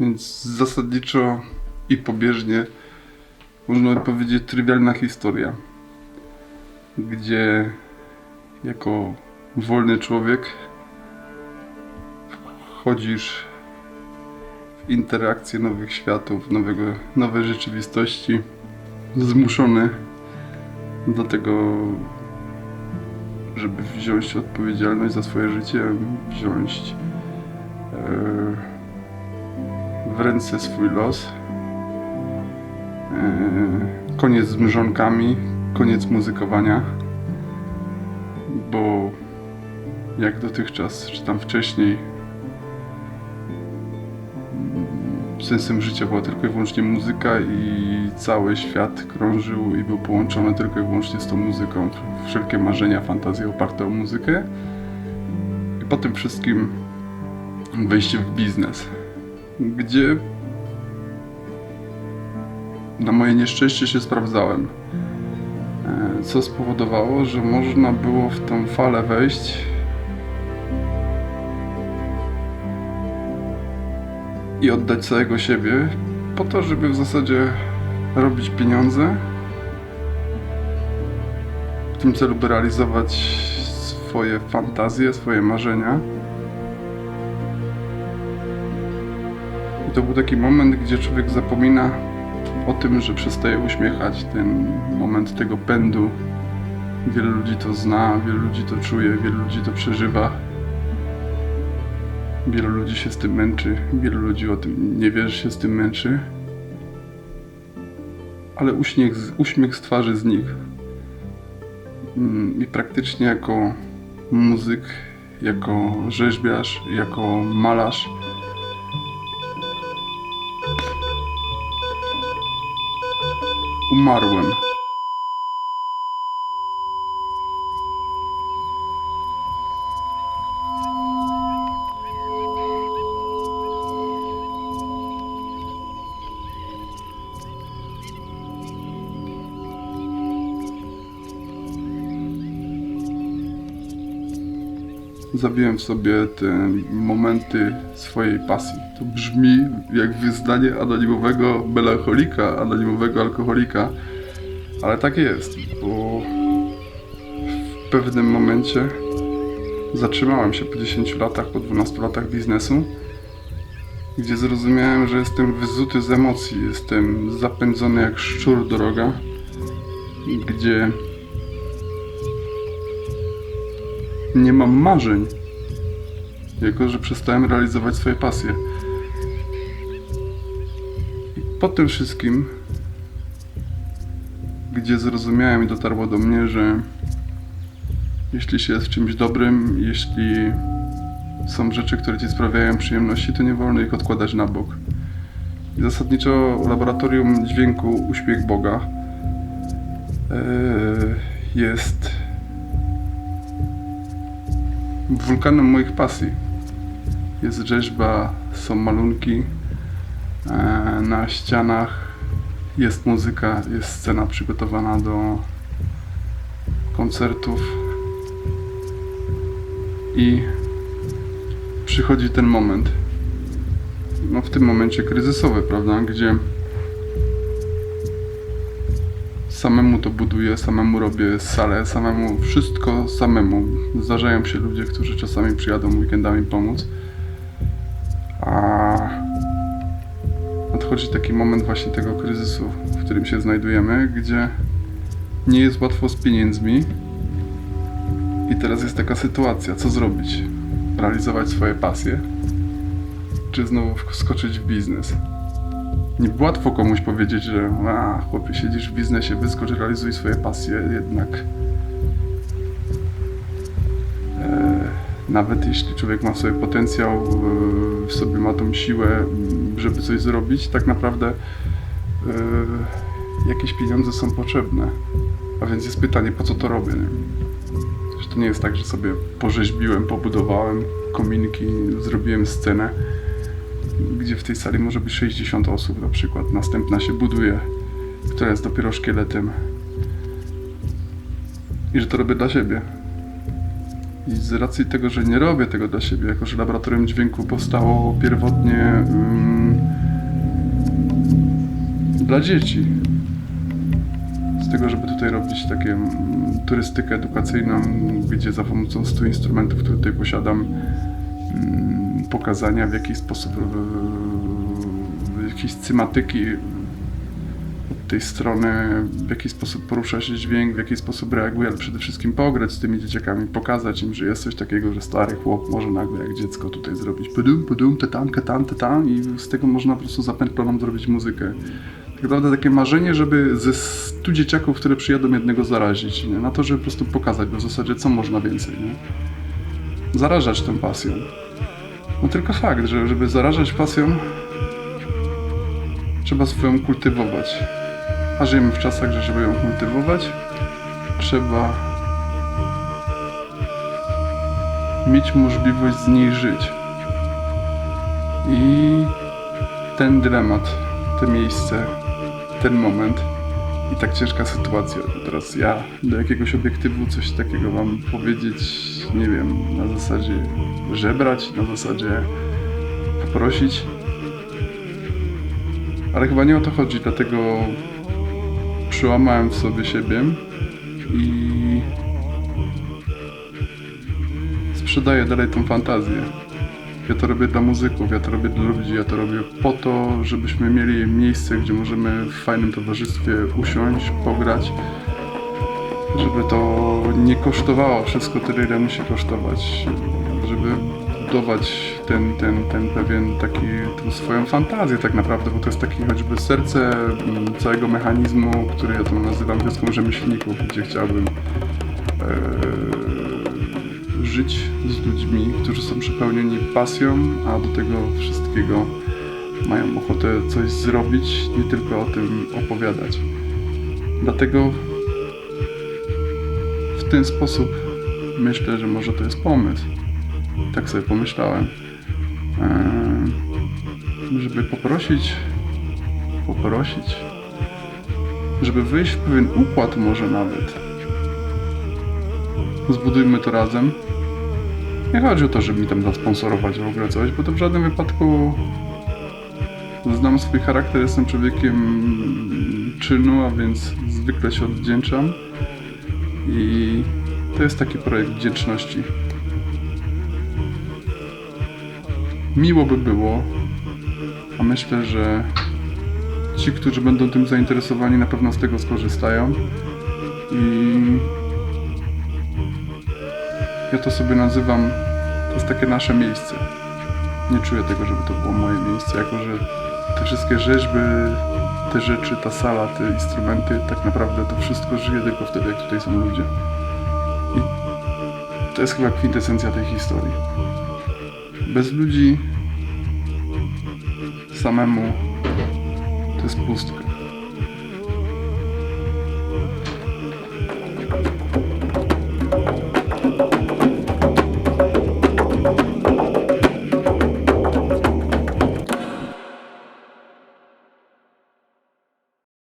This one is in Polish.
Więc zasadniczo i pobieżnie można by powiedzieć trywialna historia, gdzie jako wolny człowiek wchodzisz w interakcję nowych światów, nowego, nowej rzeczywistości, zmuszony do tego, żeby wziąć odpowiedzialność za swoje życie, wziąć w ręce swój los. E, koniec z mrzonkami, koniec muzykowania, bo jak dotychczas, czy tam wcześniej, sensem życia była tylko i wyłącznie muzyka i cały świat krążył i był połączony tylko i wyłącznie z tą muzyką. Wszelkie marzenia, fantazje oparte o muzykę. I po tym wszystkim wejście w biznes, gdzie na moje nieszczęście się sprawdzałem. E, Co spowodowało, że można było w tą falę wejść i oddać całego siebie po to, żeby w zasadzie robić pieniądze. W tym celu, by realizować swoje fantazje, swoje marzenia. To był taki moment, gdzie człowiek zapomina o tym, że przestaje uśmiechać. Ten moment tego pędu. Wielu ludzi to zna, wielu ludzi to czuje, wielu ludzi to przeżywa. Wielu ludzi się z tym męczy, wielu ludzi o tym nie wie, że się z tym męczy. Ale uśmiech, uśmiech z twarzy znikł. Mm, I praktycznie jako muzyk, jako rzeźbiarz, jako malarz umarłym. Zabiłem w sobie te momenty swojej pasji. To brzmi jak wyznanie anonimowego melancholika, anonimowego alkoholika, ale tak jest, bo w pewnym momencie zatrzymałem się po 10 latach, po 12 latach biznesu, gdzie zrozumiałem, że jestem wyzuty z emocji, jestem zapędzony jak szczur do roga, gdzie nie mam marzeń, jako że przestałem realizować swoje pasje. I po tym wszystkim, gdzie zrozumiałem i dotarło do mnie, że jeśli się jest czymś dobrym, jeśli są rzeczy, które ci sprawiają przyjemności, to nie wolno ich odkładać na bok. I zasadniczo laboratorium dźwięku Uśmiech Boga yy, jest wulkanem moich pasji. Jest rzeźba, są malunki e, na ścianach, jest muzyka, jest scena przygotowana do koncertów i przychodzi ten moment. No w tym momencie kryzysowy, prawda, gdzie samemu to buduję, samemu robię salę, samemu wszystko samemu. Zdarzają się ludzie, którzy czasami przyjadą weekendami pomóc. A nadchodzi taki moment właśnie tego kryzysu, w którym się znajdujemy, gdzie nie jest łatwo z pieniędzmi. I teraz jest taka sytuacja, co zrobić? Realizować swoje pasje? Czy znowu wskoczyć w biznes? Nie łatwo komuś powiedzieć, że a, chłopie, siedzisz w biznesie, wyskocz, realizuj swoje pasje, jednak e, nawet jeśli człowiek ma w sobie potencjał, e, w sobie ma tą siłę, żeby coś zrobić, tak naprawdę e, jakieś pieniądze są potrzebne. A więc jest pytanie, po co to robię? Że to nie jest tak, że sobie porzeźbiłem, pobudowałem kominki, zrobiłem scenę gdzie w tej sali może być 60 osób na przykład. Następna się buduje, która jest dopiero szkieletem. I że to robię dla siebie. I z racji tego, że nie robię tego dla siebie, jako że laboratorium dźwięku powstało pierwotnie mm, dla dzieci. Z tego, żeby tutaj robić takie mm, turystykę edukacyjną, gdzie za pomocą 100 instrumentów, które tutaj posiadam, pokazania w jaki sposób jakieś cymatyki od tej strony, w jaki sposób porusza się dźwięk, w jaki sposób reaguje, ale przede wszystkim pograć z tymi dzieciakami, pokazać im, że jest coś takiego, że stary chłop może nagle jak dziecko tutaj zrobić pudum, pudum, tetam, ketam, tetam i z tego można po prostu zapętloną zrobić muzykę. Tak naprawdę takie marzenie, żeby ze 100 dzieciaków, które przyjadą jednego zarazić, nie? na to, żeby po prostu pokazać w zasadzie co można więcej. Nie? Zarażać tą pasją. No tylko fakt, że żeby zarażać pasją, trzeba swoją kultywować. A żyjemy w czasach, że żeby ją kultywować, trzeba mieć możliwość z niej żyć. I ten dylemat, to miejsce, ten moment i tak ciężka sytuacja. Teraz ja do jakiegoś obiektywu coś takiego wam powiedzieć, nie wiem, na zasadzie żebrać, na zasadzie poprosić. Ale chyba nie o to chodzi, dlatego przełamałem w sobie siebie i sprzedaję dalej tą fantazję. Ja to robię dla muzyków, ja to robię dla ludzi, ja to robię po to, żebyśmy mieli miejsce, gdzie możemy w fajnym towarzystwie usiąść, pograć, żeby to nie kosztowało wszystko tyle, ile musi kosztować, żeby budować ten, ten, ten pewien taki, tą swoją fantazję tak naprawdę, bo to jest takie choćby serce mm, całego mechanizmu, który ja to nazywam wioską rzemieślników, gdzie chciałbym e, żyć z ludźmi, którzy są przepełnieni pasją, a do tego wszystkiego mają ochotę coś zrobić, nie tylko o tym opowiadać. Dlatego w ten sposób myślę, że może to jest pomysł. Tak sobie pomyślałem. Eee, żeby poprosić, poprosić, żeby wyjść w pewien układ może nawet. Zbudujmy to razem. Nie chodzi o to, żeby mi tam zasponsorować w ogóle coś, bo to w żadnym wypadku znam swój charakter, jestem człowiekiem czynu, a więc zwykle się odwdzięczam. I to jest taki projekt wdzięczności. Miło by było, a myślę, że ci, którzy będą tym zainteresowani, na pewno z tego skorzystają. I ja to sobie nazywam, to jest takie nasze miejsce. Nie czuję tego, żeby to było moje miejsce, jako że te wszystkie rzeźby, te rzeczy, ta sala, te instrumenty, tak naprawdę to wszystko żyje tylko wtedy, jak tutaj są ludzie. I to jest chyba kwintesencja tej historii. Bez ludzi samemu to jest pustka.